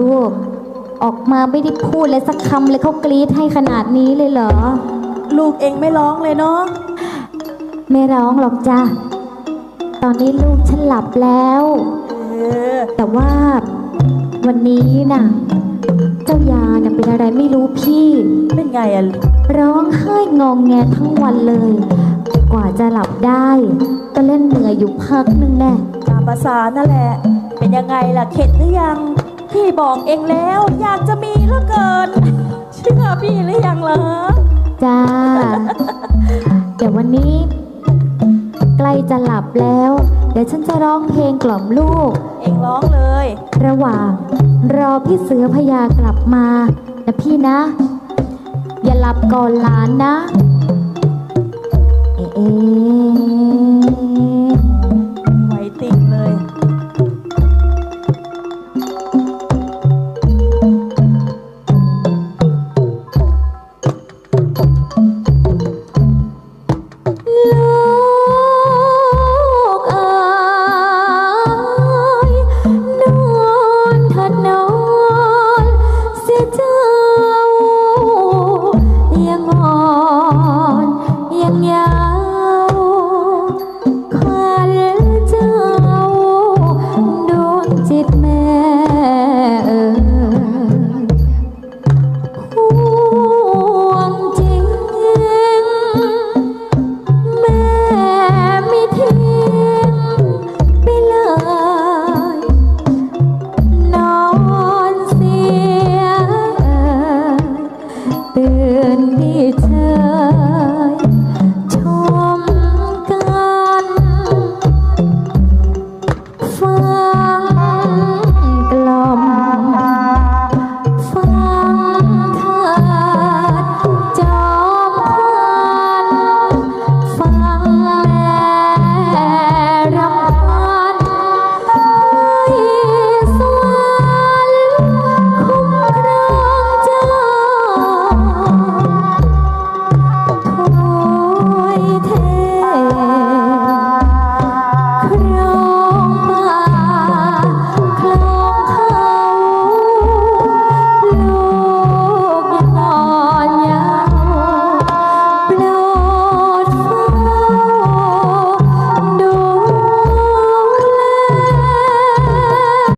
ลูก ออกมาไม่ได้พูดเลยสักคำเลยเขากรี๊ดให้ขนาดนี้เลยเหรอ ลูกเองไม่ร้องเลยเนาะไม่ร้องหรอกจ้ะตอนนี้ลูกฉันหลับแล้ว เออ แต่ว่าวันนี้น่ะ เจ้ายาน่ะเป็นอะไรไม่รู้พี่ เป็นไงอะร้องไห้งองแงทั้งวันเลย กว่าจะหลับได้ ก็เล่นเหนื่อยอยู่พักหนึงแน่ ตามภาษานั่นแหละ เป็นยังไงล่ะ เข็ดหรือยัง พี่บอกเองแล้ว อยากจะมีเหลือเกิน เชื่อพี่หรือยังเหรอจ้า เดี๋ยววันนี้ ใกล้จะหลับแล้ว เดี๋ยวฉันจะร้องเพลงกล่อมลูก เองร้องเลย ระหว่าง รอพี่เสือพญากลับมานะพี่นะ อย่าหลับก่อนหลานนะ เอ๊ะ